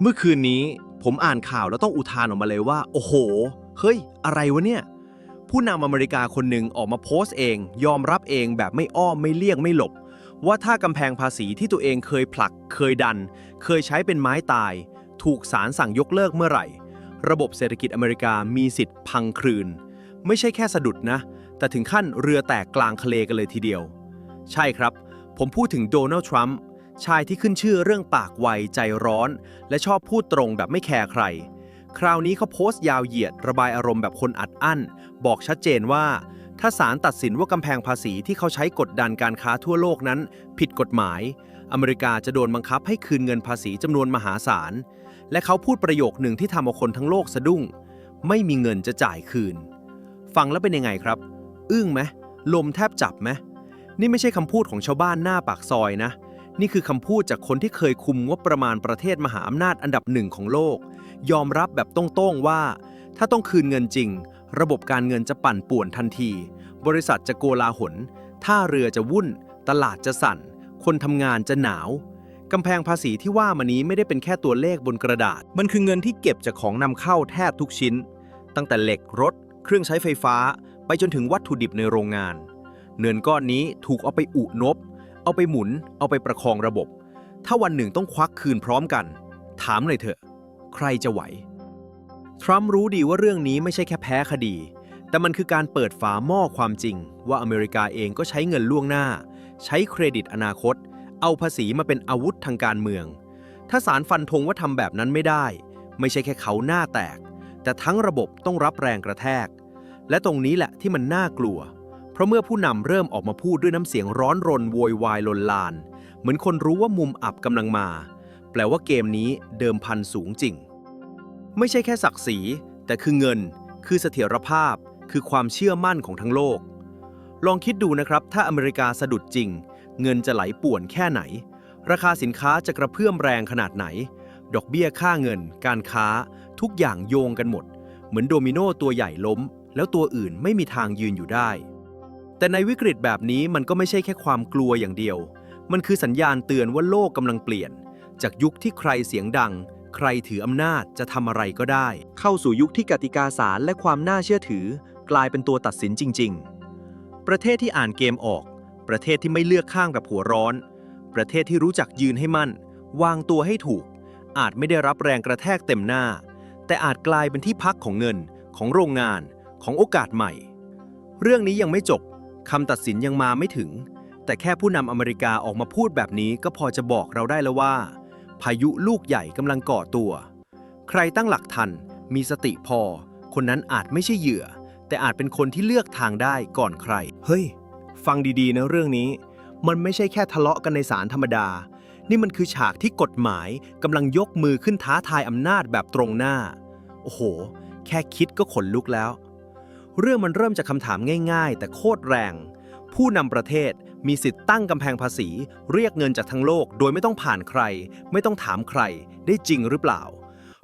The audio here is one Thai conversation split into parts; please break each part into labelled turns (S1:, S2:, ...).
S1: เมื่อคืนนี้ผมอ่านข่าวแล้วต้องอุทานออกมาเลยว่า โอ้โห เฮ้ย อะไรวะเนี่ย ผู้นำอเมริกาคนหนึ่งออกมาโพสต์เอง ยอมรับเองแบบไม่อ้อมไม่เลี่ยงไม่หลบ ว่าถ้ากำแพงภาษีที่ตัวเองเคยผลัก เคยดัน เคยใช้เป็นไม้ตาย ถูกศาลสั่งยกเลิกเมื่อไหร่ ระบบเศรษฐกิจอเมริกามีสิทธิ์พังคลืน ไม่ใช่แค่สะดุดนะ แต่ถึงขั้นเรือแตกกลางทะเลกันเลยทีเดียว ใช่ครับ ผมพูดถึงโดนัลด์ทรัมป์ ชายที่ขึ้นชื่อเรื่องปากไวใจร้อน และชอบพูดตรงแบบไม่แคร์ใคร คราวนี้เขาโพสต์ยาวเหยียดระบายอารมณ์แบบคนอัดอั้น บอกชัดเจนว่า ถ้าศาลตัดสินว่ากำแพงภาษีที่เขาใช้กดดันการค้าทั่วโลกนั้น ผิดกฎหมาย อเมริกาจะโดนบังคับให้คืนเงินภาษีจำนวนมหาศาล และเขาพูดประโยคหนึ่งที่ทำเอาคนทั้งโลกสะดุ้ง ไม่มีเงินจะจ่ายคืน ฟังแล้วเป็นยังไงครับ อึ้งไหมลมแทบจับไหมนี่ไม่ใช่คำพูดของชาวบ้านหน้าปากซอยนะ นี่คือคำพูดจากคนที่เคยคุมงบประมาณประเทศมหาอำนาจอันดับหนึ่งของโลก ยอมรับแบบตรงๆว่า ถ้าต้องคืนเงินจริง ระบบการเงินจะปั่นป่วนทันที บริษัทจะโกลาหลท่าเรือจะวุ่น ตลาดจะสั่น คนทำงานจะหนาวกำแพงภาษีที่ว่ามานี้ไม่ได้เป็นแค่ตัวเลขบนกระดาษ มันคือเงินที่เก็บจากของนำเข้าแทบทุกชิ้น ตั้งแต่เหล็กรถ เครื่องใช้ไฟฟ้า ไปจนถึงวัตถุดิบในโรงงาน เงินก้อนนี้ถูกเอาไปอุนบ เอาไปหมุน เอาไปประคองระบบ ถ้าวันหนึ่งต้องควักคืนพร้อมกัน ถามเลยเถอะ ใครจะไหว ทรัมป์รู้ดีว่าเรื่องนี้ไม่ใช่แค่แพ้คดี แต่มันคือการเปิดฝาหม้อความจริง ว่าอเมริกาเองก็ใช้เงินล่วงหน้า ใช้เครดิตอนาคต เอาภาษีมาเป็นอาวุธทางการเมือง ถ้าศาลฟันธงว่าทำแบบนั้นไม่ได้ ไม่ใช่แค่เขาหน้าแตก แต่ทั้งระบบต้องรับแรงกระแทก และตรงนี้แหละที่มันน่ากลัว ราะเมื่อผู้นำเริ่มออกมาพูดด้วยน้ำเสียงร้อนรนโวยวายลนลาน เหมือนคนรู้ว่ามุมอับกำลังมา แปลว่าเกมนี้เดิมพันสูงจริง ไม่ใช่แค่ศักดิ์ศรี แต่คือเงิน คือเสถียรภาพ คือความเชื่อมั่นของทั้งโลก ลองคิดดูนะครับ ถ้าอเมริกาสะดุดจริง เงินจะไหลป่วนแค่ไหน ราคาสินค้าจะกระเพื่อมแรงขนาดไหน ดอกเบี้ยค่าเงิน การค้า ทุกอย่างโยงกันหมด เหมือนโดมิโนตัวใหญ่ล้ม แล้วตัวอื่นไม่มีทางยืนอยู่ได้ แต่ในวิกฤตแบบนี้มันก็ไม่ใช่แค่ความกลัวอย่างเดียว มันคือสัญญาณเตือนว่าโลกกำลังเปลี่ยน จากยุคที่ใครเสียงดัง ใครถืออำนาจจะทำอะไรก็ได้ เข้าสู่ยุคที่กติกาศาลและความน่าเชื่อถือ กลายเป็นตัวตัดสินจริง ๆ ประเทศที่อ่านเกมออก ประเทศที่ไม่เลือกข้างแบบหัวร้อน ประเทศที่รู้จักยืนให้มั่น วางตัวให้ถูก อาจไม่ได้รับแรงกระแทกเต็มหน้า แต่อาจกลายเป็นที่พักของเงิน ของโรงงาน ของโอกาสใหม่ เรื่องนี้ยังไม่จบ คำตัดสินยังมาไม่ถึง แต่แค่ผู้นำอเมริกาออกมาพูดแบบนี้ก็พอจะบอกเราได้แล้วว่า พายุลูกใหญ่กำลังก่อตัว ใครตั้งหลักทัน มีสติพอ คนนั้นอาจไม่ใช่เหยื่อ แต่อาจเป็นคนที่เลือกทางได้ก่อนใคร เฮ้ย ฟังดีๆนะเรื่องนี้ มันไม่ใช่แค่ทะเลาะกันในศาลธรรมดา นี่มันคือฉากที่กฎหมายกำลังยกมือขึ้นท้าทายอำนาจแบบตรงหน้า โอ้โห แค่คิดก็ขนลุกแล้ว เรื่องมันเริ่มจากคำถามง่ายๆ แต่โคตรแรง ผู้นำประเทศมีสิทธิ์ตั้งกำแพงภาษี เรียกเงินจากทั้งโลก โดยไม่ต้องผ่านใคร ไม่ต้องถามใคร ได้จริงหรือเปล่า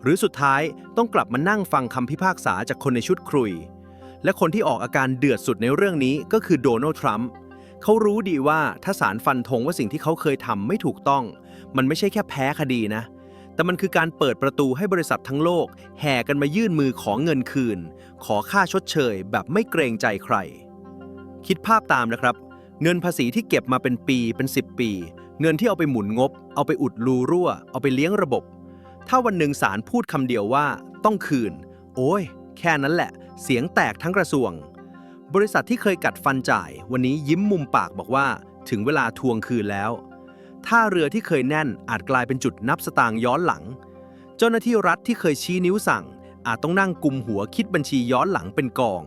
S1: หรือสุดท้ายต้องกลับมานั่งฟังคำพิพากษาจากคนในชุดครุย และคนที่ออกอาการเดือดสุดในเรื่องนี้ก็คือโดนัลด์ทรัมป์เขารู้ดีว่าถ้าศาลฟันธงว่าสิ่งที่เขาเคยทำไม่ถูกต้อง มันไม่ใช่แค่แพ้คดีนะ แต่มันคือการเปิดประตูให้บริษัททั้งโลก แห่กันมายื่นมือขอเงินคืน ขอค่าชดเชย แบบไม่เกรงใจใคร คิดภาพตามนะครับ เงินภาษีที่เก็บมาเป็นปีเป็น 10 ปี เงินที่เอาไปหมุนงบ เอาไปอุดรูรั่ว เอาไปเลี้ยงระบบ ถ้าวันหนึ่งศาลพูดคำเดียวว่าต้องคืน โอ้ย แค่นั้นแหละ เสียงแตกทั้งกระทรวง บริษัทที่เคยกัดฟันจ่าย วันนี้ยิ้มมุมปากบอกว่า ถึงเวลาทวงคืนแล้ว ท่าเรือที่เคยแน่นอาจกลายเป็นจุดนับสตางค์ย้อนหลัง เจ้าหน้าที่รัฐที่เคยชี้นิ้วสั่ง อาจต้องนั่งกุมหัวคิดบัญชีย้อนหลังเป็นกอง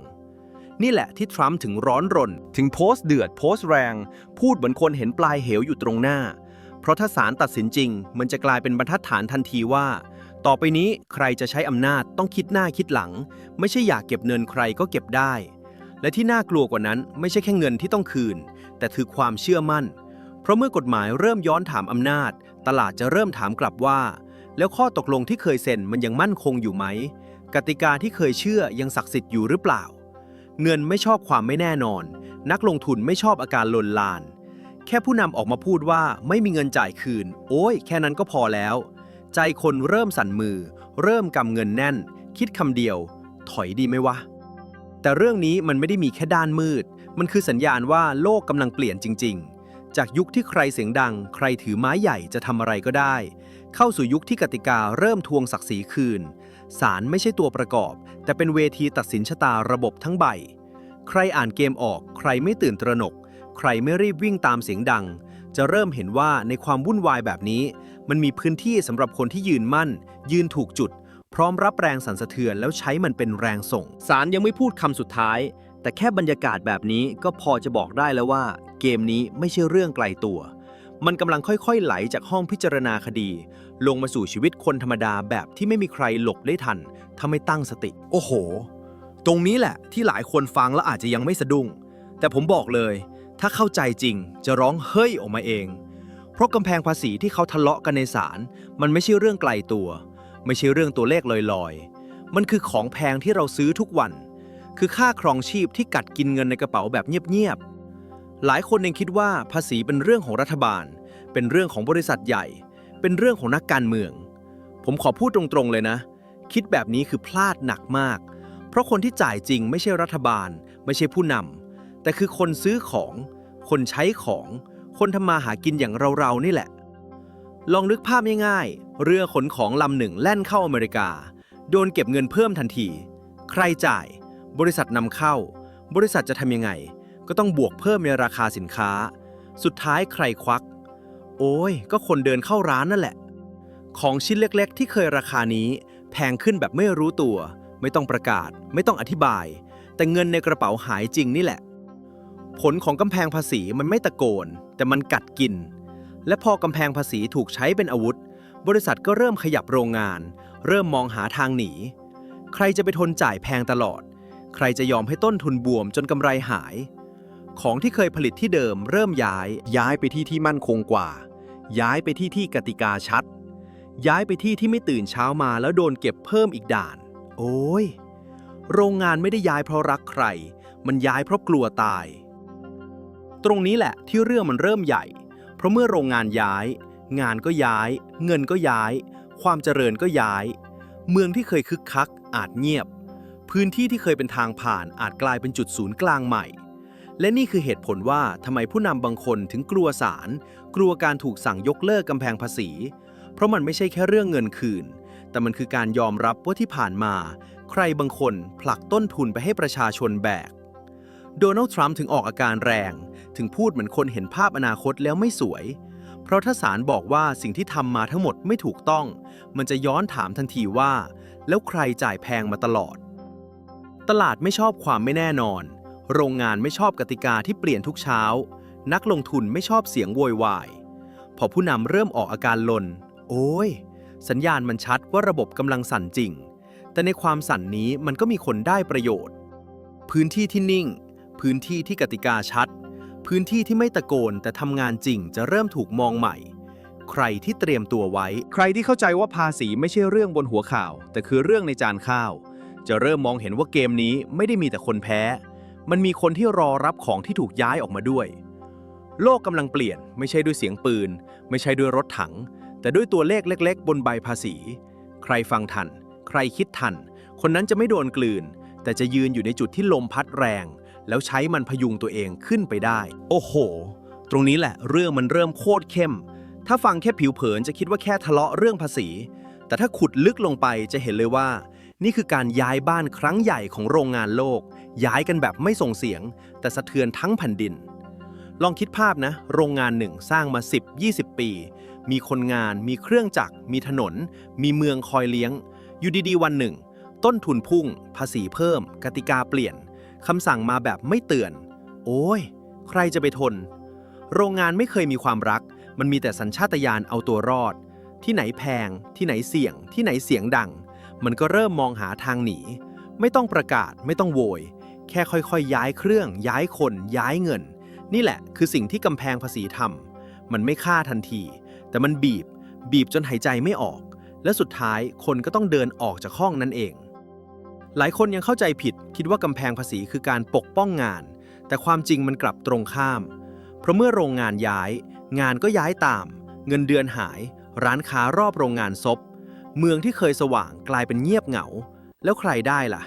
S1: นี่แหละที่ทรัมป์ถึงร้อนรน ถึงโพสต์เดือดโพสต์แรง พูดเหมือนคนเห็นปลายเหวอยู่ตรงหน้า เพราะถ้าศาลตัดสินจริง มันจะกลายเป็นบรรทัดฐานทันทีว่า ต่อไปนี้ใครจะใช้อำนาจต้องคิดหน้าคิดหลัง ไม่ใช่อยากเก็บเงินใครก็เก็บได้ และที่น่ากลัวกว่านั้นไม่ใช่แค่เงินที่ต้องคืน แต่คือความเชื่อมั่น เพราะเมื่อกฎหมายเริ่มย้อนถามอำนาจ ตลาดจะเริ่มถามกลับว่า แล้วข้อตกลงที่เคยเซ็นมันยังมั่นคงอยู่ไหม กติกาที่เคยเชื่อยังศักดิ์สิทธิ์อยู่หรือเปล่า เงินไม่ชอบความไม่แน่นอน นักลงทุนไม่ชอบอาการลนลาน แค่ผู้นำออกมาพูดว่าไม่มีเงินจ่ายคืน โอ้ยแค่นั้นก็พอแล้ว ใจคนเริ่มสั่นมือ เริ่มกำเงินแน่น คิดคำเดียว ถอยดีไหมวะแต่เรื่องนี้มันไม่ได้มีแค่ด้านมืด มันคือสัญญาณว่าโลกกำลังเปลี่ยนจริง ๆ จากยุคที่ใครเสียงดัง ใครถือไม้ใหญ่จะทำอะไรก็ได้ เข้าสู่ยุคที่กติกาเริ่มทวงศักดิ์ศรีคืนศาลไม่ใช่ตัวประกอบ แต่เป็นเวทีตัดสินชะตาระบบทั้งใบ ใครอ่านเกมออก ใครไม่ตื่นตระหนก ใครไม่รีบวิ่งตามเสียงดัง จะเริ่มเห็นว่าในความวุ่นวายแบบนี้ มันมีพื้นที่สำหรับคนที่ยืนมั่น ยืนถูกจุด พร้อมรับแรงสั่นสะเทือนแล้วใช้มันเป็นแรงส่ง
S2: ศาลยังไม่พูดคำสุดท้าย แต่แค่บรรยากาศแบบนี้ก็พอจะบอกได้แล้วว่า เกมนี้ไม่ใช่เรื่องไกลตัว
S1: มันกำลังค่อยๆ ไหลจากห้องพิจารณาคดี ลงมาสู่ชีวิตคนธรรมดาแบบที่ไม่มีใครหลบได้ทันถ้าไม่ตั้งสติ โอ้โห ตรงนี้แหละที่หลายคนฟังแล้วอาจจะยังไม่สะดุ้ง แต่ผมบอกเลย ถ้าเข้าใจจริงจะร้องเฮ้ยออกมาเอง เพราะกำแพงภาษีที่เขาทะเลาะกันในศาลมันไม่ใช่เรื่องไกลตัว ไม่ใช่เรื่องตัวเลขลอยๆ มันคือของแพงที่เราซื้อทุกวัน คือค่าครองชีพที่กัดกินเงินในกระเป๋าแบบเงียบๆ หลายคนยังคิดว่าภาษีเป็นเรื่องของรัฐบาล เป็นเรื่องของบริษัทใหญ่ เป็นเรื่องของนักการเมือง ผมขอพูดตรงๆเลยนะ คิดแบบนี้คือพลาดหนักมาก เพราะคนที่จ่ายจริงไม่ใช่รัฐบาล ไม่ใช่ผู้นำแต่คือคนซื้อของ คนใช้ของ คนทำมาหากินอย่างเราๆนี่แหละ ลองนึกภาพง่ายๆเรือขนของลำหนึ่งแล่นเข้าอเมริกา โดนเก็บเงินเพิ่มทันที ใครจ่าย บริษัทนำเข้า บริษัทจะทำยังไง ก็ต้องบวกเพิ่มในราคาสินค้า สุดท้ายใครควัก โอ้ย ก็คนเดินเข้าร้านนั่นแหละ ของชิ้นเล็กๆ ที่เคยราคานี้ แพงขึ้นแบบไม่รู้ตัว ไม่ต้องประกาศ ไม่ต้องอธิบาย แต่เงินในกระเป๋าหายจริงนี่แหละ ผลของกำแพงภาษีมันไม่ตะโกน แต่มันกัดกิน และพอกำแพงภาษีถูกใช้เป็นอาวุธ บริษัทก็เริ่มขยับโรงงาน เริ่มมองหาทางหนี ใครจะไปทนจ่ายแพงตลอด ใครจะยอมให้ต้นทุนบวมจนกำไรหาย ของที่เคยผลิตที่เดิมเริ่มย้าย
S3: ย้ายไปที่ที่มั่นคงกว่า ย้ายไปที่ที่กติกาชัด
S1: ย้ายไปที่ที่ไม่ตื่นเช้ามาแล้วโดนเก็บเพิ่มอีกด่าน โอ้ย โรงงานไม่ได้ย้ายเพราะรักใคร มันย้ายเพราะกลัวตาย ตรงนี้แหละที่เรื่องมันเริ่มใหญ่ เพราะเมื่อโรงงานย้าย งานก็ย้าย เงินก็ย้าย ความเจริญก็ย้าย เมืองที่เคยคึกคักอาจเงียบ พื้นที่ที่เคยเป็นทางผ่านอาจกลายเป็นจุดศูนย์กลางใหม่ และนี่คือเหตุผลว่าทำไมผู้นำบางคนถึงกลัวศาลกลัวการถูกสั่งยกเลิกกำแพงภาษี เพราะมันไม่ใช่แค่เรื่องเงินคืน แต่มันคือการยอมรับว่าที่ผ่านมา ใครบางคนผลักต้นทุนไปให้ประชาชนแบกโดนัลด์ทรัมป์ถึงออกอาการแรง ถึงพูดเหมือนคนเห็นภาพอนาคตแล้วไม่สวย เพราะถ้าศาลบอกว่าสิ่งที่ทำมาทั้งหมดไม่ถูกต้อง มันจะย้อนถามทันทีว่า แล้วใครจ่ายแพงมาตลอด ตลาดไม่ชอบความไม่แน่นอน โรงงานไม่ชอบกติกาที่เปลี่ยนทุกเช้า นักลงทุนไม่ชอบเสียงโวยวาย พอผู้นำเริ่มออกอาการลน โอ้ย สัญญาณมันชัดว่าระบบกำลังสั่นจริง แต่ในความสั่นนี้มันก็มีคนได้ประโยชน์ พื้นที่ที่นิ่ง พื้นที่ที่กติกาชัด พื้นที่ที่ไม่ตะโกนแต่ทำงานจริงจะเริ่มถูกมองใหม่ ใครที่เตรียมตัวไว้
S3: ใครที่เข้าใจว่าภาษีไม่ใช่เรื่องบนหัวข่าว แต่คือเรื่องในจานข้าว จะเริ่มมองเห็นว่าเกมนี้ไม่ได้มีแต่คนแพ้ มันมีคนที่รอรับของที่ถูกย้ายออกมาด้วย โลกกำลังเปลี่ยนไม่ใช่ด้วยเสียงปืน ไม่ใช่ด้วยรถถัง แต่ด้วยตัวเลขเล็ก ๆ บนใบภาษี ใครฟังทัน ใครคิดทัน คนนั้นจะไม่โดนกลืน แต่จะยืนอยู่ในจุดที่ลมพัดแรง แล้วใช้มันพยุงตัวเองขึ้นไปได้ โอ้โห ตรงนี้แหละ เรื่องมันเริ่มโคตรเข้ม ถ้าฟังแค่ผิวเผินจะคิดว่าแค่ทะเลาะเรื่องภาษี แต่ถ้าขุดลึกลงไปจะเห็นเลยว่า นี่คือการย้ายบ้านครั้งใหญ่ของโรงงานโลก ย้ายกันแบบไม่ส่งเสียง แต่สะเทือนทั้งแผ่นดิน ลองคิดภาพนะ โรงงานหนึ่งสร้างมา 10-20 ปี มีคนงาน มีเครื่องจักร มีถนน มีเมืองคอยเลี้ยง อยู่ดีๆ วันหนึ่ง ต้นทุนพุ่ง ภาษีเพิ่ม กติกาเปลี่ยนคำสั่งมาแบบไม่เตือน โอ้ย ใครจะไปทน โรงงานไม่เคยมีความรัก มันมีแต่สัญชาตญาณเอาตัวรอด ที่ไหนแพง ที่ไหนเสี่ยง ที่ไหนเสียงดัง มันก็เริ่มมองหาทางหนี ไม่ต้องประกาศไม่ต้องโวย แค่ค่อยๆย้ายเครื่อง ย้ายคน ย้ายเงิน นี่แหละคือสิ่งที่กำแพงภาษีทำมันไม่ฆ่าทันที แต่มันบีบ บีบจนหายใจไม่ออก และสุดท้ายคนก็ต้องเดินออกจากห้องนั่นเอง หลายคนยังเข้าใจผิดคิดว่ากำแพงภาษีคือการปกป้องงาน แต่ความจริงมันกลับตรงข้าม เพราะเมื่อโรงงานย้าย งานก็ย้ายตาม เงินเดือนหาย
S2: ร้านค้ารอบโรงงานซบ เมืองที่เคยสว่างกลายเป็นเงียบเหงา แล้วใครได้ล่ะ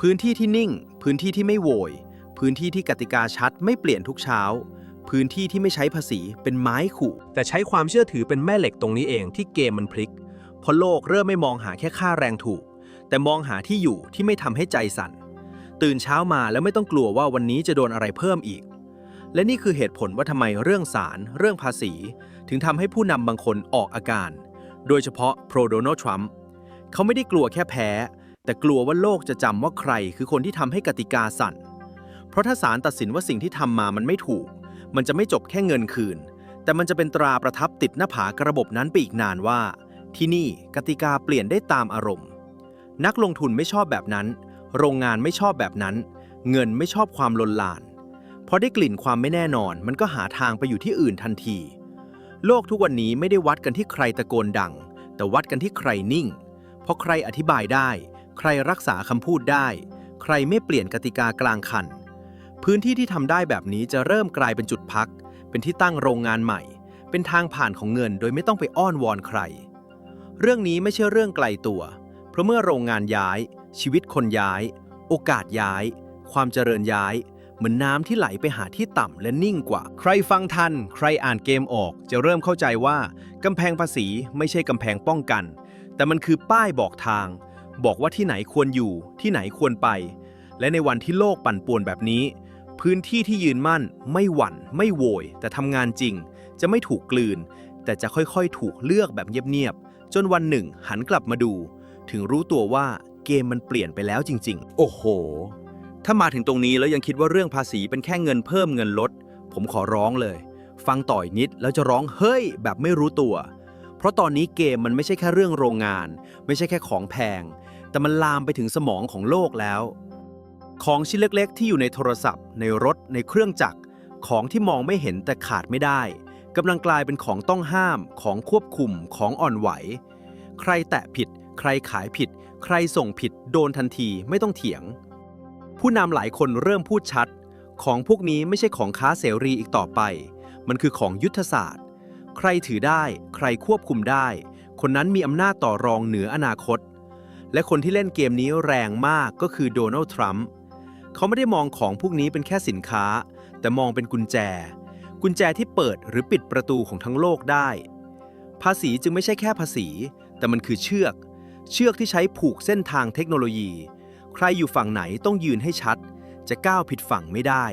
S2: พื้นที่ที่นิ่ง พื้นที่ที่ไม่โวย พื้นที่ที่กติกาชัดไม่เปลี่ยนทุกเช้า พื้นที่ที่ไม่ใช้ภาษีเป็นไม้ขู่
S1: แต่ใช้ความเชื่อถือเป็นแม่เหล็กตรงนี้เองที่เกมมันพลิก เพราะโลกเริ่มไม่มองหาแค่ค่าแรงถูก แต่มองหาที่อยู่ที่ไม่ทำให้ใจสั่น ตื่นเช้ามาแล้วไม่ต้องกลัวว่าวันนี้จะโดนอะไรเพิ่มอีก และนี่คือเหตุผลว่าทำไมเรื่องศาลเรื่องภาษี ถึงทำให้ผู้นำบางคนออกอาการ โดยเฉพาะโปรโดนัลด์ทรัมป์เขาไม่ได้กลัวแค่แพ้ แต่กลัวว่าโลกจะจำว่าใครคือคนที่ทำให้กติกาสั่น เพราะถ้าศาลตัดสินว่าสิ่งที่ทำมามันไม่ถูก มันจะไม่จบแค่เงินคืน แต่มันจะเป็นตราประทับติดหน้าผากระบบนั้นไปอีกนานว่า ที่นี่กติกาเปลี่ยนได้ตามอารมณ์ นักลงทุนไม่ชอบแบบนั้น โรงงานไม่ชอบแบบนั้น เงินไม่ชอบความลนลานพอได้กลิ่นความไม่แน่นอน มันก็หาทางไปอยู่ที่อื่นทันที โลกทุกวันนี้ไม่ได้วัดกันที่ใครตะโกนดัง แต่วัดกันที่ใครนิ่ง เพราะใครอธิบายได้ ใครรักษาคำพูดได้ ใครไม่เปลี่ยนกติกากลางคัน พื้นที่ที่ทำได้แบบนี้จะเริ่มกลายเป็นจุดพัก เป็นที่ตั้งโรงงานใหม่ เป็นทางผ่านของเงินโดยไม่ต้องไปอ้อนวอนใคร เรื่องนี้ไม่ใช่เรื่องไกลตัว เพราะเมื่อโรงงานย้าย ชีวิตคนย้าย โอกาสย้าย ความเจริญย้าย เหมือนน้ำที่ไหลไปหาที่ต่ำและนิ่งกว่า
S3: ใครฟังทัน ใครอ่านเกมออก จะเริ่มเข้าใจว่ากำแพงภาษีไม่ใช่กำแพงป้องกัน แต่มันคือป้ายบอกทาง บอกว่าที่ไหนควรอยู่ที่ไหนควรไป และในวันที่โลกปั่นป่วนแบบนี้ พื้นที่ที่ยืนมั่น ไม่หวั่น ไม่โวย แต่ทำงานจริง จะไม่ถูกกลืน แต่จะค่อยๆ ถูกเลือกแบบเงียบๆจนวันหนึ่งหันกลับมาดู ถึงรู้ตัวว่าเกมมันเปลี่ยนไปแล้วจริง ๆ
S2: โอ้โห ถ้ามาถึงตรงนี้แล้วยังคิดว่าเรื่องภาษีเป็นแค่เงินเพิ่มเงินลด ผมขอร้องเลย ฟังต่อยนิดแล้วจะร้องเฮ้ย แบบไม่รู้ตัว เพราะตอนนี้เกมมันไม่ใช่แค่เรื่องโรงงาน ไม่ใช่แค่ของแพง แต่มันลามไปถึงสมองของโลกแล้ว ของชิ้นเล็กๆ ที่อยู่ในโทรศัพท์ ในรถ ในเครื่องจักรของที่มองไม่เห็นแต่ขาดไม่ได้กำลังกลายเป็นของต้องห้าม ของควบคุม ของอ่อนไหว ใครแตะผิด ใครขายผิด ใครส่งผิด โดนทันทีไม่ต้องเถียง ผู้นำหลายคนเริ่มพูดชัด ของพวกนี้ไม่ใช่ของค้าเสรีอีกต่อไป มันคือของยุทธศาสตร์ ใครถือได้ ใครควบคุมได้ คนนั้นมีอำนาจต่อรองเหนืออนาคต และคนที่เล่นเกมนี้แรงมากก็คือโดนัลด์ทรัมป์เขาไม่ได้มองของพวกนี้เป็นแค่สินค้า แต่มองเป็นกุญแจ กุญแจที่เปิดหรือปิดประตูของทั้งโลกได้ ภาษีจึงไม่ใช่แค่ภาษี แต่มันคือเชือก เชือกที่ใช้ผูกเส้นทางเทคโนโลยี ใครอยู่ฝั่งไหนต้องยืนให้ชัด จะก้าวผิดฝั่งไม่ได้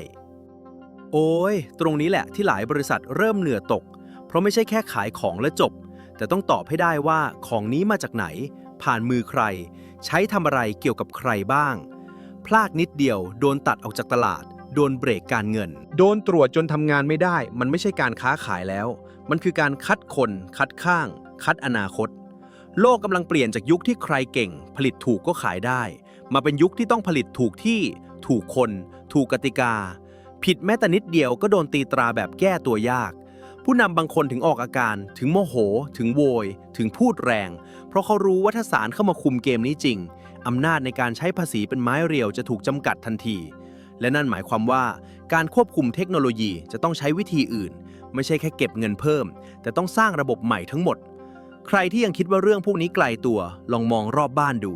S2: โอ้ย ตรงนี้แหละที่หลายบริษัทเริ่มเหนื่อตก เพราะไม่ใช่แค่ขายของและจบ แต่ต้องตอบให้ได้ว่าของนี้มาจากไหน ผ่านมือใคร ใช้ทำอะไรเกี่ยวกับใครบ้าง พลาดนิดเดียวโดนตัดออกจากตลาด โดนเบรกการเงิน
S3: โดนตรวจจนทำงานไม่ได้ มันไม่ใช่การค้าขายแล้ว มันคือการคัดคน คัดข้าง คัดอนาคตโลกกำลังเปลี่ยนจากยุคที่ใครเก่ง ผลิตถูกก็ขายได้ มาเป็นยุคที่ต้องผลิตถูกที่ ถูกคน ถูกกติกา ผิดแม้แต่นิดเดียวก็โดนตีตราแบบแก้ตัวยาก ผู้นำบางคนถึงออกอาการ ถึงโมโห ถึงโวย ถึงพูดแรง เพราะเขารู้ว่าถ้าศาลเข้ามาคุมเกมนี้จริงอำนาจในการใช้ภาษีเป็นไม้เรียวจะถูกจำกัดทันที และนั่นหมายความว่าการควบคุมเทคโนโลยีจะต้องใช้วิธีอื่น ไม่ใช่แค่เก็บเงินเพิ่ม แต่ต้องสร้างระบบใหม่ทั้งหมด ใครที่ยังคิดว่าเรื่องพวกนี้ไกลตัว ลองมองรอบบ้านดู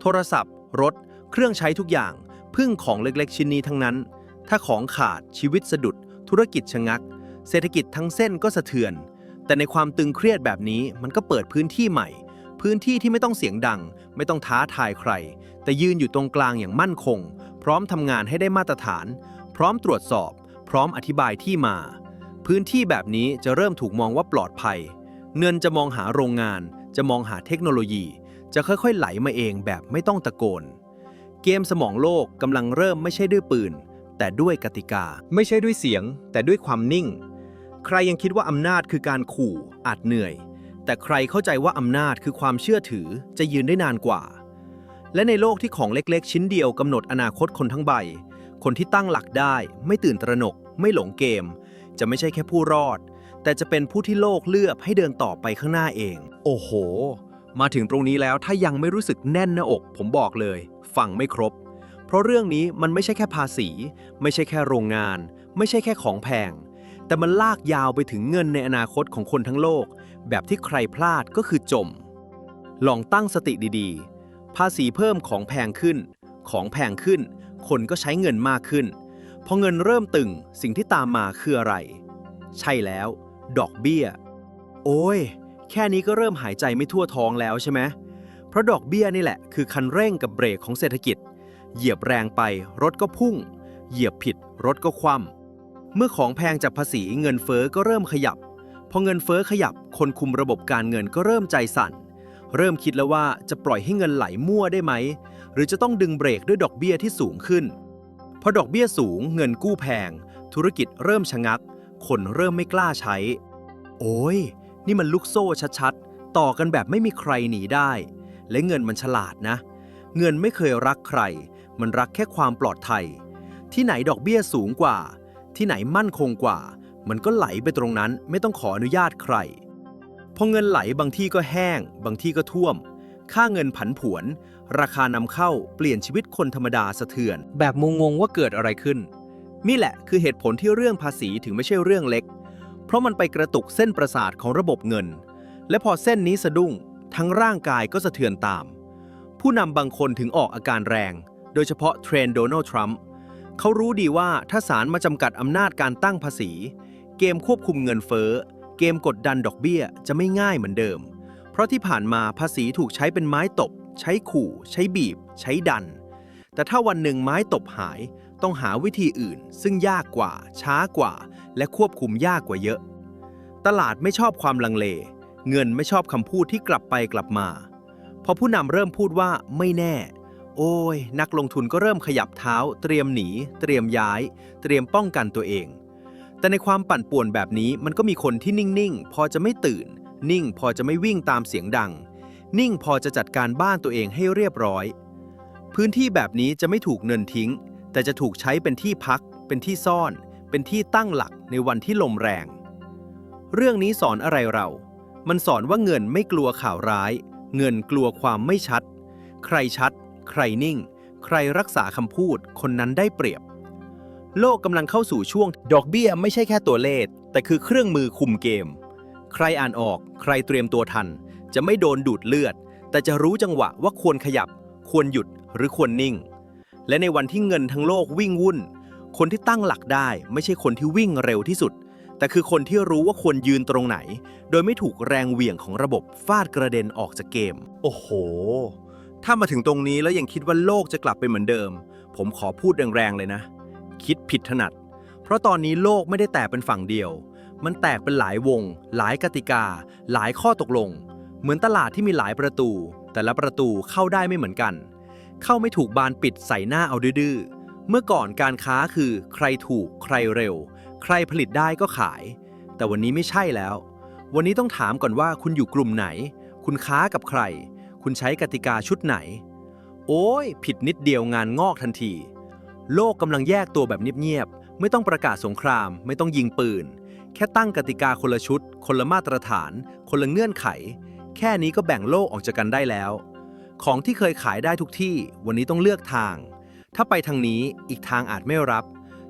S3: โทรศัพท์ รถ เครื่องใช้ทุกอย่าง พึ่งของเล็กๆ ชิ้นนี้ทั้งนั้น ถ้าของขาดชีวิตสะดุด ธุรกิจชะงัก เศรษฐกิจทั้งเส้นก็สะเทือน แต่ในความตึงเครียดแบบนี้มันก็เปิดพื้นที่ใหม่ พื้นที่ที่ไม่ต้องเสียงดัง ไม่ต้องท้าทายใคร แต่ยืนอยู่ตรงกลางอย่างมั่นคง พร้อมทำงานให้ได้มาตรฐาน พร้อมตรวจสอบ พร้อมอธิบายที่มา พื้นที่แบบนี้จะเริ่มถูกมองว่าปลอดภัย เงินจะมองหาโรงงาน จะมองหาเทคโนโลยี จะค่อยๆ ไหลมาเองแบบไม่ต้องตะโกน เกมสมองโลกกำลังเริ่มไม่ใช่ด้วยปืน แต่ด้วยกติกา ไม่ใช่ด้วยเสียง แต่ด้วยความนิ่ง ใครยังคิดว่าอำนาจคือการขู่อาจเหนื่อย แต่ใครเข้าใจว่าอำนาจคือความเชื่อถือจะยืนได้นานกว่า และในโลกที่ของเล็กๆ ชิ้นเดียวกำหนดอนาคตคนทั้งใบ คนที่ตั้งหลักได้ ไม่ตื่นตระหนก ไม่หลงเกม จะไม่ใช่แค่ผู้รอด แต่จะเป็นผู้ที่โลกเลือกให้เดินต่อไปข้างหน้าเอง
S1: โอ้โห มาถึงตรงนี้แล้วถ้ายังไม่รู้สึกแน่นหน้าอก ผมบอกเลย ฟังไม่ครบ เพราะเรื่องนี้มันไม่ใช่แค่ภาษี ไม่ใช่แค่โรงงาน ไม่ใช่แค่ของแพง แต่มันลากยาวไปถึงเงินในอนาคตของคนทั้งโลก
S3: แบบที่ใครพลาดก็คือจม ลองตั้งสติดีๆ ภาษีเพิ่มของแพงขึ้น ของแพงขึ้น คนก็ใช้เงินมากขึ้น พอเงินเริ่มตึงสิ่งที่ตามมาคืออะไร ใช่แล้ว ดอกเบี้ย โอ้ย แค่นี้ก็เริ่มหายใจไม่ทั่วท้องแล้วใช่ไหมเพราะดอกเบี้ยนี่แหละ คือคันเร่งกับเบรกของเศรษฐกิจ เหยียบแรงไป รถก็พุ่ง เหยียบผิด รถก็คว่ำเมื่อของแพงจากภาษีเงินเฟ้อก็เริ่มขยับ พอเงินเฟ้อขยับ คนคุมระบบการเงินก็เริ่มใจสั่น เริ่มคิดแล้วว่าจะปล่อยให้เงินไหลมั่วได้ไหม หรือจะต้องดึงเบรกด้วยดอกเบี้ยที่สูงขึ้น พอดอกเบี้ยสูง เงินกู้แพง ธุรกิจเริ่มชะงัก คนเริ่มไม่กล้าใช้ โอ้ย นี่มันลูกโซ่ชัดๆ ต่อกันแบบไม่มีใครหนีได้ และเงินมันฉลาดนะ เงินไม่เคยรักใคร มันรักแค่ความปลอดภัย ที่ไหนดอกเบี้ยสูงกว่า ที่ไหนมั่นคงกว่า มันก็ไหลไปตรงนั้นไม่ต้องขออนุญาตใคร พอเงินไหลบางที่ก็แห้ง บางที่ก็ท่วม ค่าเงินผันผวน ราคานำเข้าเปลี่ยนชีวิตคนธรรมดาสะเทือน แบบงงๆว่าเกิดอะไรขึ้น นี่แหละคือเหตุผลที่เรื่องภาษีถึงไม่ใช่เรื่องเล็ก เพราะมันไปกระตุกเส้นประสาทของระบบเงิน และพอเส้นนี้สะดุ้ง ทั้งร่างกายก็สะเทือนตาม ผู้นำบางคนถึงออกอาการแรง โดยเฉพาะเทรนด์โดนัลด์ทรัมป์เขารู้ดีว่าถ้าศาลมาจำกัดอำนาจการตั้งภาษี เกมควบคุมเงินเฟ้อ เกมกดดันดอกเบี้ยจะไม่ง่ายเหมือนเดิม เพราะที่ผ่านมาภาษีถูกใช้เป็นไม้ตบ ใช้ขู่ ใช้บีบ ใช้ดัน แต่ถ้าวันหนึ่งไม้ตบหายต้องหาวิธีอื่น ซึ่งยากกว่า ช้ากว่า และควบคุมยากกว่าเยอะ ตลาดไม่ชอบความลังเล เงินไม่ชอบคำพูดที่กลับไปกลับมา พอผู้นำเริ่มพูดว่าไม่แน่ โอ้ย นักลงทุนก็เริ่มขยับเท้า เตรียมหนี เตรียมย้าย เตรียมป้องกันตัวเอง แต่ในความปั่นป่วนแบบนี้มันก็มีคนที่นิ่งๆ พอจะไม่ตื่น นิ่งพอจะไม่วิ่งตามเสียงดัง นิ่งพอจะจัดการบ้านตัวเองให้เรียบร้อย พื้นที่แบบนี้จะไม่ถูกเนินทิ้ง แต่จะถูกใช้เป็นที่พัก เป็นที่ซ่อน เป็นที่ตั้งหลักในวันที่ลมแรง เรื่องนี้สอนอะไรเรา มันสอนว่าเงินไม่กลัวข่าวร้าย เงินกลัวความไม่ชัด ใครชัด ใครนิ่ง ใครรักษาคำพูด คนนั้นได้เปรียบ โลกกำลังเข้าสู่ช่วง ดอกเบี้ยไม่ใช่แค่ตัวเลข แต่คือเครื่องมือคุมเกม ใครอ่านออก ใครเตรียมตัวทัน จะไม่โดนดูดเลือด แต่จะรู้จังหวะว่าควรขยับ ควรหยุดหรือควรนิ่ง และในวันที่เงินทั้งโลกวิ่งวุ่น คนที่ตั้งหลักได้ไม่ใช่คนที่วิ่งเร็วที่สุด แต่คือคนที่รู้ว่าควรยืนตรงไหน โดยไม่ถูกแรงเหวี่ยงของระบบฟาดกระเด็นออกจากเกม โอ้โห ถ้ามาถึงตรงนี้แล้วยังคิดว่าโลกจะกลับไปเหมือนเดิม ผมขอพูดแรงๆเลยนะ คิดผิดถนัด เพราะตอนนี้โลกไม่ได้แตกเป็นฝั่งเดียว มันแตกเป็นหลายวง หลายกติกา หลายข้อตกลง เหมือนตลาดที่มีหลายประตู แต่ละประตูเข้าได้ไม่เหมือนกัน เข้าไม่ถูกบานปิดใส่หน้าเอาดื้อๆ เมื่อก่อนการค้าคือใครถูกใครเร็ว ใครผลิตได้ก็ขาย แต่วันนี้ไม่ใช่แล้ว วันนี้ต้องถามก่อนว่าคุณอยู่กลุ่มไหน คุณค้ากับใคร คุณใช้กติกาชุดไหน โอ้ย ผิดนิดเดียวงานงอกทันที โลกกำลังแยกตัวแบบเงียบๆไม่ต้องประกาศสงคราม ไม่ต้องยิงปืน แค่ตั้งกติกาคนละชุด คนละมาตรฐาน คนละเงื่อนไข แค่นี้ก็แบ่งโลกออกจากกันได้แล้ว ของที่เคยขายได้ทุกที่ วันนี้ต้องเลือกทาง ถ้าไปทางนี้อีกทางอาจไม่รับ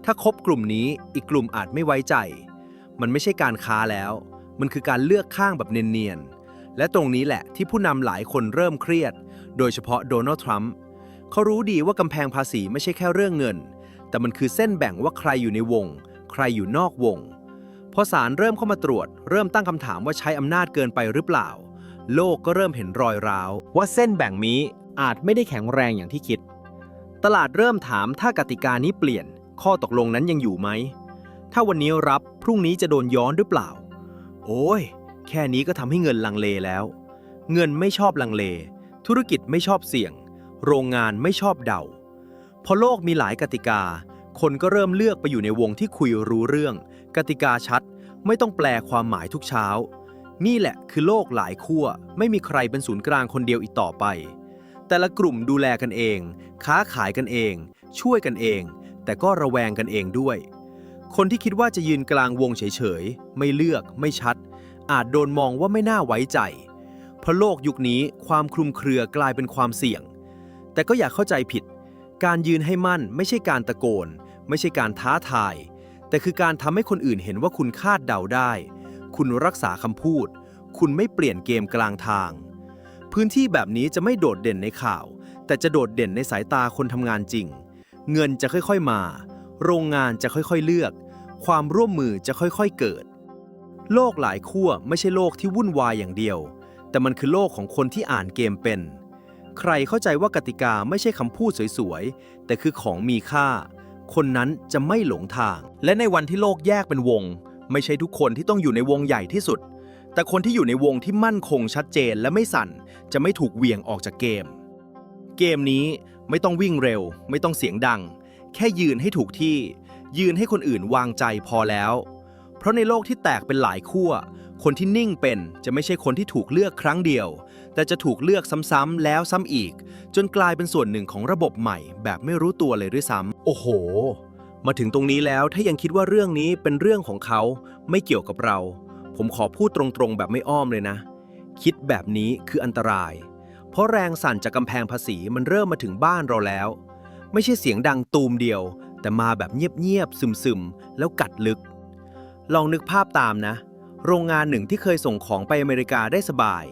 S3: ถ้าคบกลุ่มนี้อีกกลุ่มอาจไม่ไว้ใจ มันไม่ใช่การค้าแล้ว มันคือการเลือกข้างแบบเนียนๆ และตรงนี้แหละที่ผู้นำหลายคนเริ่มเครียด โดยเฉพาะโดนัลด์ทรัมป์เขารู้ดีว่ากำแพงภาษีไม่ใช่แค่เรื่องเงิน แต่มันคือเส้นแบ่งว่าใครอยู่ในวง ใครอยู่นอกวง พอศาลเริ่มเข้ามาตรวจ เริ่มตั้งคำถามว่าใช้อำนาจเกินไปหรือเปล่า โลกก็เริ่มเห็นรอยร้าว ว่าเส้นแบ่งนี้อาจไม่ได้แข็งแรงอย่างที่คิด ตลาดเริ่มถามถ้ากติกานี้เปลี่ยน ข้อตกลงนั้นยังอยู่ไหม ถ้าวันนี้รับพรุ่งนี้จะโดนย้อนหรือเปล่า โอ้ย แค่นี้ก็ทำให้เงินลังเลแล้ว เงินไม่ชอบลังเล ธุรกิจไม่ชอบเสี่ยง โรงงานไม่ชอบเดาพอโลกมีหลายกติกา คนก็เริ่มเลือกไปอยู่ในวงที่คุยรู้เรื่อง กติกาชัด ไม่ต้องแปลความหมายทุกเช้า นี่แหละคือโลกหลายขั้ว ไม่มีใครเป็นศูนย์กลางคนเดียวอีกต่อไป แต่ละกลุ่มดูแลกันเอง ค้าขายกันเอง ช่วยกันเอง แต่ก็ระแวงกันเองด้วย คนที่คิดว่าจะยืนกลางวงเฉยๆ ไม่เลือกไม่ชัด อาจโดนมองว่าไม่น่าไว้ใจ เพราะโลกยุคนี้ความคลุมเครือกลายเป็นความเสี่ยง แต่ก็อย่าเข้าใจผิด การยืนให้มั่นไม่ใช่การตะโกน ไม่ใช่การท้าทาย แต่คือการทำให้คนอื่นเห็นว่าคุณคาดเดาได้ คุณรักษาคำพูด
S1: คุณไม่เปลี่ยนเกมกลางทาง พื้นที่แบบนี้จะไม่โดดเด่นในข่าว แต่จะโดดเด่นในสายตาคนทำงานจริง เงินจะค่อยๆมา โรงงานจะค่อยๆเลือก ความร่วมมือจะค่อยๆเกิด โลกหลายขั้วไม่ใช่โลกที่วุ่นวายอย่างเดียว แต่มันคือโลกของคนที่อ่านเกมเป็น ใครเข้าใจว่ากติกาไม่ใช่คำพูดสวยๆ แต่คือของมีค่า คนนั้นจะไม่หลงทาง
S3: และในวันที่โลกแยกเป็นวง ไม่ใช่ทุกคนที่ต้องอยู่ในวงใหญ่ที่สุด แต่คนที่อยู่ในวงที่มั่นคงชัดเจนและไม่สั่น จะไม่ถูกเหวี่ยงออกจากเกม เกมนี้ไม่ต้องวิ่งเร็ว ไม่ต้องเสียงดัง แค่ยืนให้ถูกที่ ยืนให้คนอื่นวางใจพอแล้ว เพราะในโลกที่แตกเป็นหลายขั้ว คนที่นิ่งเป็นจะไม่ใช่คนที่ถูกเลือกครั้งเดียว แต่จะถูกเลือกซ้ำๆแล้วซ้ำอีก จนกลายเป็นส่วนหนึ่งของระบบใหม่ แบบไม่รู้ตัวเลยด้วยซ้ำโอ้โห มาถึงตรงนี้แล้วถ้ายังคิดว่าเรื่องนี้เป็นเรื่องของเขาไม่เกี่ยวกับเรา ผมขอพูดตรงๆ แบบไม่อ้อมเลยนะ คิดแบบนี้คืออันตราย เพราะแรงสั่นจากกำแพงภาษีมันเริ่มมาถึงบ้านเราแล้ว ไม่ใช่เสียงดังตูมเดียว แต่มาแบบเงียบๆซึมๆ แล้วกัดลึก ลองนึกภาพตามนะ โรงงานหนึ่งที่เคยส่งของไปอเมริกาได้สบาย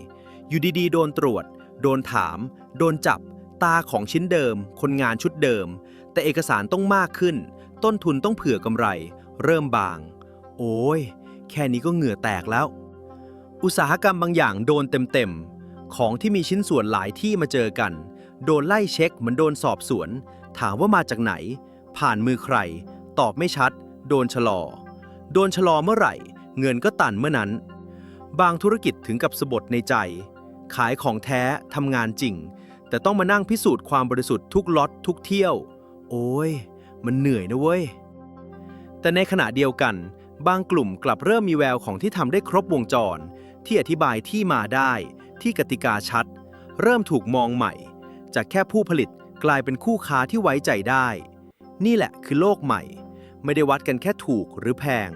S3: อยู่ดีๆ โดนตรวจ โดนถาม โดนจับ ตาของชิ้นเดิม คนงานชุดเดิม แต่เอกสารต้องมากขึ้น ต้นทุนต้องเผื่อกำไร เริ่มบาง โอ้ยแค่นี้ก็เหงื่อแตกแล้ว อุตสาหกรรมบางอย่างโดนเต็มๆ ของที่มีชิ้นส่วนหลายที่มาเจอกัน โดนไล่เช็คเหมือนโดนสอบสวน ถามว่ามาจากไหน ผ่านมือใคร ตอบไม่ชัด โดนชะลอ โดนชะลอเมื่อไหร่ เงินก็ตันเมื่อนั้น บางธุรกิจถึงกับสะบดในใจ ขายของแท้ทำงานจริง แต่ต้องมานั่งพิสูจน์ความบริสุทธิ์ทุกล็อตทุกเที่ยว โอ้ย มันเหนื่อยนะเว้ย แต่ในขณะเดียวกัน บางกลุ่มกลับเริ่มมีแววของที่ทำได้ครบวงจร ที่อธิบายที่มาได้ ที่กติกาชัด เริ่มถูกมองใหม่ จากแค่ผู้ผลิตกลายเป็นคู่ค้าที่ไว้ใจได้ นี่แหละคือโลกใหม่ ไม่ได้วัดกันแค่ถูกหรือแพง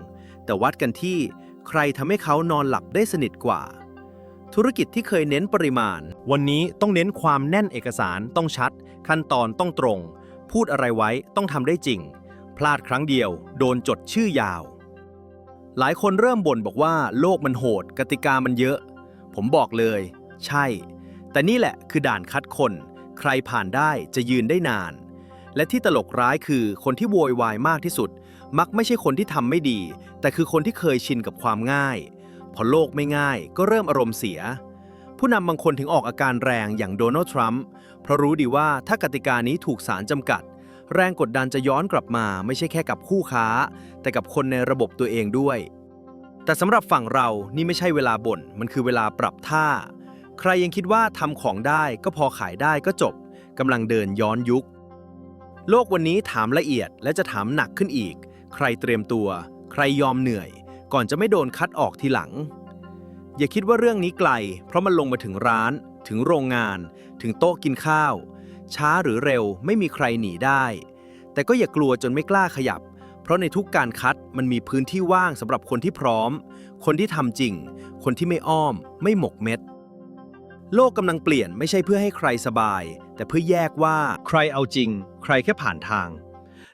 S3: แต่วัดกันที่ใครทำให้เขานอนหลับได้สนิทกว่า ธุรกิจที่เคยเน้นปริมาณ วันนี้ต้องเน้นความแน่นเอกสารต้องชัด ขั้นตอนต้องตรง พูดอะไรไว้ต้องทำได้จริง พลาดครั้งเดียว โดนจดชื่อยาว หลายคนเริ่มบ่นบอกว่า โลกมันโหด กติกามันเยอะ ผมบอกเลย ใช่ แต่นี่แหละคือด่านคัดคน ใครผ่านได้จะยืนได้นาน และที่ตลกร้ายคือคนที่โวยวายมากที่สุด มักไม่ใช่คนที่ทำไม่ดี แต่คือคนที่เคยชินกับความง่าย พอโลกไม่ง่ายก็เริ่มอารมณ์เสีย ผู้นำบางคนถึงออกอาการแรงอย่างโดนัลด์ทรัมป์เพราะรู้ดีว่าถ้ากติกานี้ถูกสารจำกัด แรงกดดันจะย้อนกลับมา ไม่ใช่แค่กับคู่ค้า แต่กับคนในระบบตัวเองด้วย แต่สำหรับฝั่งเรานี่ไม่ใช่เวลาบ่น มันคือเวลาปรับท่า ใครยังคิดว่าทำของได้ก็พอขายได้ก็จบกำลังเดินย้อนยุค โลกวันนี้ถามละเอียดและจะถามหนักขึ้นอีก ใครเตรียมตัว ใครยอมเหนื่อย ก่อนจะไม่โดนคัดออกทีหลัง อย่าคิดว่าเรื่องนี้ไกล เพราะมันลงมาถึงร้าน ถึงโรงงาน ถึงโต๊ะกินข้าว ช้าหรือเร็วไม่มีใครหนีได้ แต่ก็อย่ากลัวจนไม่กล้าขยับ เพราะในทุกการคัดมันมีพื้นที่ว่างสำหรับคนที่พร้อม คนที่ทำจริง คนที่ไม่อ้อม ไม่หมกเม็ด โลกกำลังเปลี่ยนไม่ใช่เพื่อให้ใครสบาย แต่เพื่อแยกว่าใครเอาจริง ใครแค่ผ่านทาง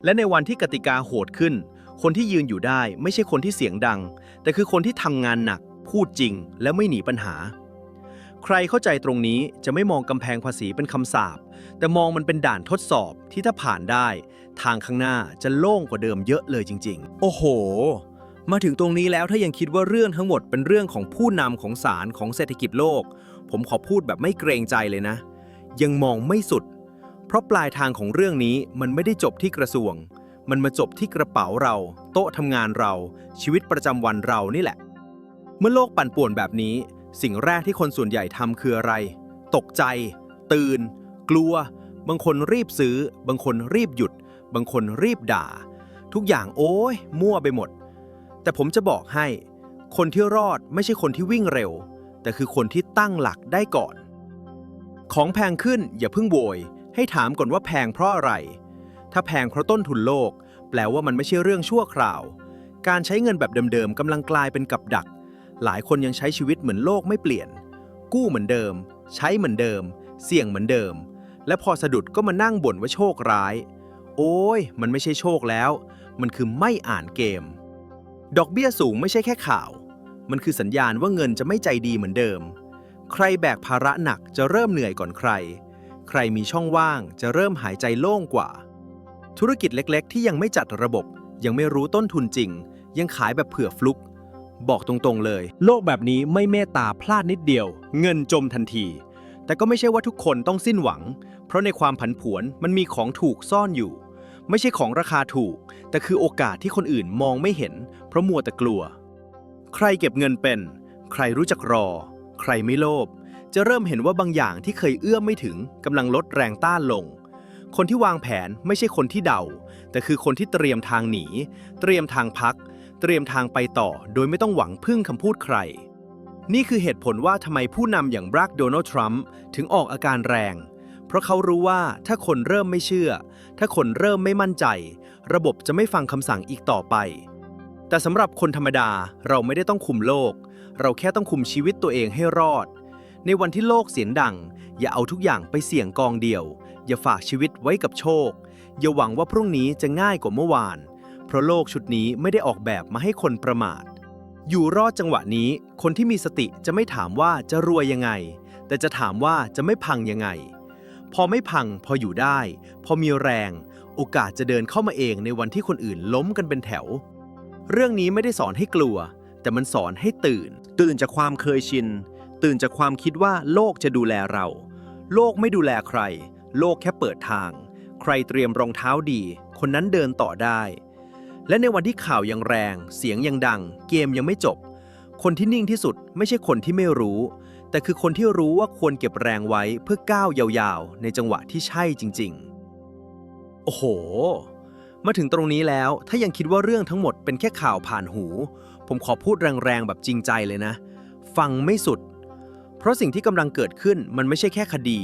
S3: และในวันที่กติกาโหดขึ้น คนที่ยืนอยู่ได้ไม่ใช่คนที่เสียงดัง แต่คือคนที่ทำงานหนัก พูดจริง และไม่หนีปัญหา ใครเข้าใจตรงนี้จะไม่มองกำแพงภาษีเป็นคำสาป แต่มองมันเป็นด่านทดสอบที่ถ้าผ่านได้ ทางข้างหน้าจะโล่งกว่าเดิมเยอะเลยจริง ๆ โอ้โห มาถึงตรงนี้แล้วถ้ายังคิดว่าเรื่องทั้งหมดเป็นเรื่องของผู้นำของศาลของเศรษฐกิจโลก ผมขอพูดแบบไม่เกรงใจเลยนะ ยังมองไม่สุด เพราะปลายทางของเรื่องนี้มันไม่ได้จบที่กระทรวง มันมาจบที่กระเป๋าเรา โต๊ะทำงานเรา ชีวิตประจำวันเรานี่แหละ เมื่อโลกปั่นป่วนแบบนี้ สิ่งแรกที่คนส่วนใหญ่ทำคืออะไร ตกใจ ตื่น กลัว บางคนรีบซื้อ บางคนรีบหยุด บางคนรีบด่า ทุกอย่างโอ้ยมั่วไปหมด แต่ผมจะบอกให้ คนที่รอดไม่ใช่คนที่วิ่งเร็ว แต่คือคนที่ตั้งหลักได้ก่อน ของแพงขึ้นอย่าเพิ่งโวย ให้ถามก่อนว่าแพงเพราะอะไร ถ้าแพงเพราะต้นทุนโลก แปลว่ามันไม่ใช่เรื่องชั่วคราว การใช้เงินแบบเดิมๆกำลังกลายเป็นกับดัก หลายคนยังใช้ชีวิตเหมือนโลกไม่เปลี่ยน กู้เหมือนเดิม ใช้เหมือนเดิม เสี่ยงเหมือนเดิม และพอสะดุดก็มานั่งบ่นว่าโชคร้าย โอ้ย มันไม่ใช่โชคแล้ว มันคือไม่อ่านเกม ดอกเบี้ยสูงไม่ใช่แค่ข่าว
S2: มันคือสัญญาณว่าเงินจะไม่ใจดีเหมือนเดิม ใครแบกภาระหนักจะเริ่มเหนื่อยก่อนใคร ใครมีช่องว่างจะเริ่มหายใจโล่งกว่า ธุรกิจเล็กๆ ที่ยังไม่จัดระบบ ยังไม่รู้ต้นทุนจริง ยังขายแบบเผื่อฟลุก บอกตรงๆเลย
S3: โลกแบบนี้ไม่เมตตาพลาดนิดเดียว เงินจมทันที แต่ก็ไม่ใช่ว่าทุกคนต้องสิ้นหวัง เพราะในความผันผวนมันมีของถูกซ่อนอยู่ ไม่ใช่ของราคาถูก แต่คือโอกาสที่คนอื่นมองไม่เห็น เพราะมัวแต่กลัว ใครเก็บเงินเป็น ใครรู้จักรอ ใครไม่โลภจะเริ่มเห็นว่าบางอย่างที่เคยเอื้อมไม่ถึงกำลังลดแรงต้านลง คนที่วางแผนไม่ใช่คนที่เดา แต่คือคนที่เตรียมทางหนี เตรียมทางพัก เตรียมทางไปต่อ โดยไม่ต้องหวังพึ่งคำพูดใคร นี่คือเหตุผลว่าทำไมผู้นำอย่างบรักโดนัลด์ทรัมป์ถึงออกอาการแรง เพราะเขารู้ว่าถ้าคนเริ่มไม่เชื่อ ถ้าคนเริ่มไม่มั่นใจ ระบบจะไม่ฟังคำสั่งอีกต่อไป แต่สำหรับคนธรรมดาเราไม่ได้ต้องคุมโลก เราแค่ต้องคุมชีวิตตัวเองให้รอด ในวันที่โลกเสียงดัง อย่าเอาทุกอย่างไปเสี่ยงกองเดียว อย่าฝากชีวิตไว้กับโชค อย่าหวังว่าพรุ่งนี้จะง่ายกว่าเมื่อวาน เพราะโลกชุดนี้ไม่ได้ออกแบบมาให้คนประมาท อยู่รอดจังหวะนี้ คนที่มีสติจะไม่ถามว่าจะรวยยังไง แต่จะถามว่าจะไม่พังยังไง พอไม่พังพออยู่ได้ พอมีแรง โอกาสจะเดินเข้ามาเองในวันที่คนอื่นล้มกันเป็นแถว เรื่องนี้ไม่ได้สอนให้กลัว แต่มันสอนให้ตื่น
S1: ตื่นจากความเคยชิน ตื่นจากความคิดว่าโลกจะดูแลเรา โลกไม่ดูแลใคร โลกแค่เปิดทาง ใครเตรียมรองเท้าดี คนนั้นเดินต่อได้ และในวันที่ข่าวยังแรง เสียงยังดัง เกมยังไม่จบ คนที่นิ่งที่สุดไม่ใช่คนที่ไม่รู้ แต่คือคนที่รู้ว่าควรเก็บแรงไว้เพื่อก้าวยาวๆ ในจังหวะที่ใช่จริง ๆ โอ้โห มาถึงตรงนี้แล้วถ้ายังคิดว่าเรื่องทั้งหมดเป็นแค่ข่าวผ่านหู ผมขอพูดแรงๆ แบบจริงใจเลยนะ ฟังไม่สุด เพราะสิ่งที่กำลังเกิดขึ้นมันไม่ใช่แค่คดี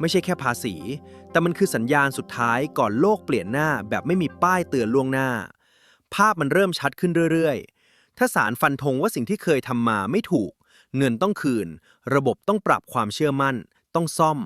S1: ไม่ใช่แค่ภาษี แต่มันคือสัญญาณสุดท้ายก่อนโลกเปลี่ยนหน้าแบบไม่มีป้ายเตือนล่วงหน้า ภาพมันเริ่มชัดขึ้นเรื่อยๆ ถ้าศาลฟันธงว่าสิ่งที่เคยทำมาไม่ถูก เงินต้องคืน ระบบต้องปรับความเชื่อมั่น ต้องซ่อม